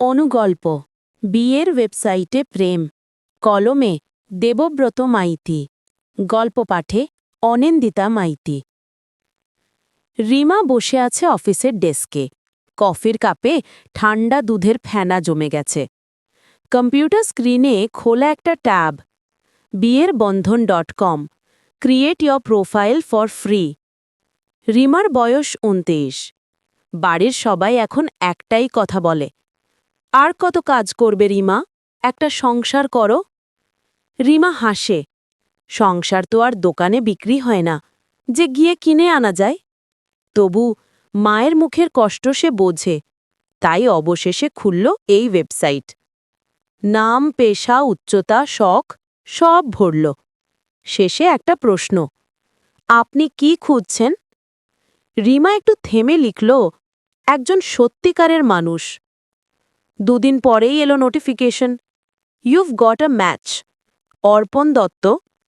অনুগল্প। বিয়ের ওয়েবসাইটে প্রেম। কলমে, দেবব্রত মাইতি। গল্প পাঠে, অনিন্দিতা মাইতি। রিমা বসে আছে অফিসের ডেস্কে। কফির কাপে ঠান্ডা দুধের ফেনা জমে গেছে। কম্পিউটার স্ক্রিনে খোলা একটা tab. Biyer Bandhan dot com. Create your profile for free. রিমার বয়স উনতেইশ বাড়ির সবাই এখন একটাই কথা বলে। আর কত কাজ করবে রিমা? একটা সংসার করো। রিমা হাসে। সংসার তো আর দোকানে বিক্রি হয় না। যে গিয়ে কিনে আনা যায়। তবু মায়ের মুখের কষ্ট সে বোঝে। তাই অবশেষে খুলল এই ওয়েবসাইট। নাম, পেশা, উচ্চতা, শখ, সব ভরল। শেষে একটা প্রশ্ন। আপনি কি খুঁজছেন? রিমা একটু থেমে লিখল, একজন সত্যিকারের মানুষ। দুদিন পরেই এলো notification you've got a match Arpan Dutta,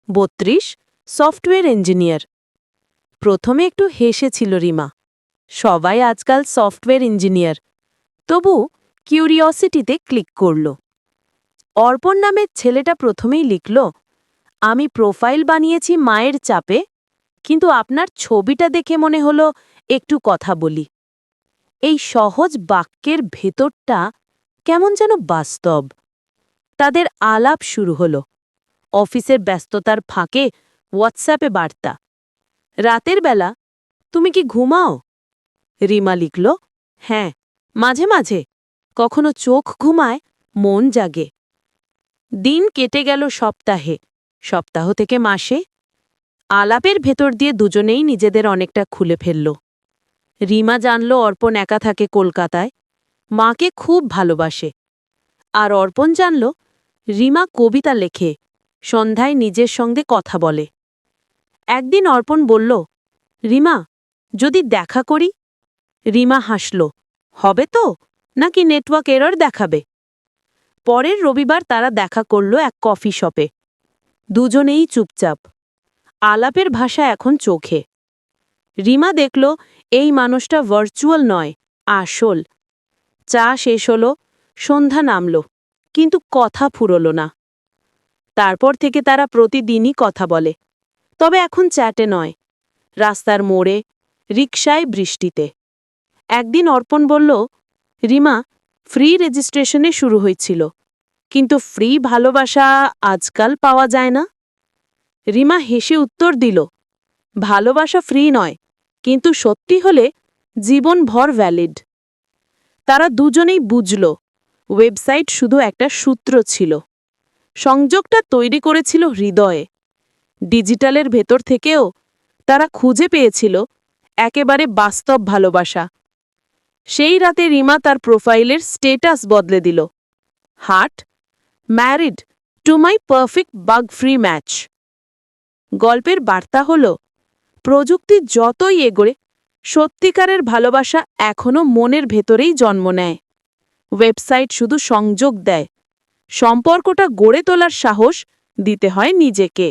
বত্রিশ সফটওয়্যার ইঞ্জিনিয়ার প্রথমে একটু হেসেছিল রিমা। সবাই আজকাল সফটওয়্যার ইঞ্জিনিয়ার তবু কিউরিওসিটিতে ক্লিক করল। অর্পণ নামের ছেলেটা প্রথমেই লিখল, আমি প্রোফাইল বানিয়েছি মায়ের চাপে, কিন্তু আপনার ছবিটা দেখে মনে হলো একটু কথা বলি। এই সহজ বাক্যের ভেতরটা কেমন যেন বাস্তব। তাদের আলাপ শুরু হলো। অফিসের ব্যস্ততার ফাঁকে হোয়াটসঅ্যাপে বার্তা। রাতের বেলা, তুমি কি ঘুমাও? রিমা লিখল হ্যাঁ মাঝে মাঝে। কখনো চোখ ঘুমায়, মন জাগে। দিন কেটে গেল সপ্তাহে, সপ্তাহ থেকে মাসে। আলাপের ভেতর দিয়ে দুজনেই নিজেদের অনেকটা খুলে ফেলল। রিমা জানল অর্পণ একা থাকে কলকাতায়। মাকে খুব ভালোবাসে। আর অর্পণ জানল, রিমা কবিতা লেখে, সন্ধ্যায় নিজের সঙ্গে কথা বলে। একদিন অর্পণ বলল, রিমা, যদি দেখা করি? রিমা হাসল, হবে তো, নাকি নেটওয়ার্ক এরর দেখাবে? পরের রবিবার তারা দেখা করল এক কফি শপে দুজনেই চুপচাপ। আলাপের ভাষা এখন চোখে। রিমা দেখল, এই মানুষটা ভার্চুয়াল নয়, আসল। চা শেষ হল, সন্ধ্যা নামল, কিন্তু কথা ফুরল না। তারপর থেকে তারা প্রতিদিনই কথা বলে। তবে এখন চ্যাটে নয়। রাস্তার মোড়ে, রিকশায় বৃষ্টিতে। একদিন অর্পণ বলল, রিমা, ফ্রি রেজিস্ট্রেশনে শুরু হয়েছিল, কিন্তু ফ্রি ভালোবাসা আজকাল পাওয়া যায় না? রিমা হেসে উত্তর দিল, ভালোবাসা ফ্রি নয়, কিন্তু সত্যি হলে জীবনভর ভ্যালিড। তারা দুজনেই বুঝল, ওয়েবসাইট শুধু একটা সূত্র ছিল। সংযোগটা তৈরি করেছিল হৃদয়ে। ডিজিটালের ভেতর থেকেও তারা খুঁজে পেয়েছিল একেবারে বাস্তব ভালোবাসা। সেই রাতে রিমা তার প্রোফাইলের স্টেটাস বদলে দিল। Heart, married, to my perfect bug free match. গল্পের বার্তা হল, প্রযুক্তি যতই এগোয় সত্যিকারের ভালোবাসা এখনও মনের ভেতরেই জন্ম নেয়। ওয়েবসাইট শুধু সংযোগ দেয়। সম্পর্কটা গড়ে তোলার সাহস দিতে হয় নিজেকে।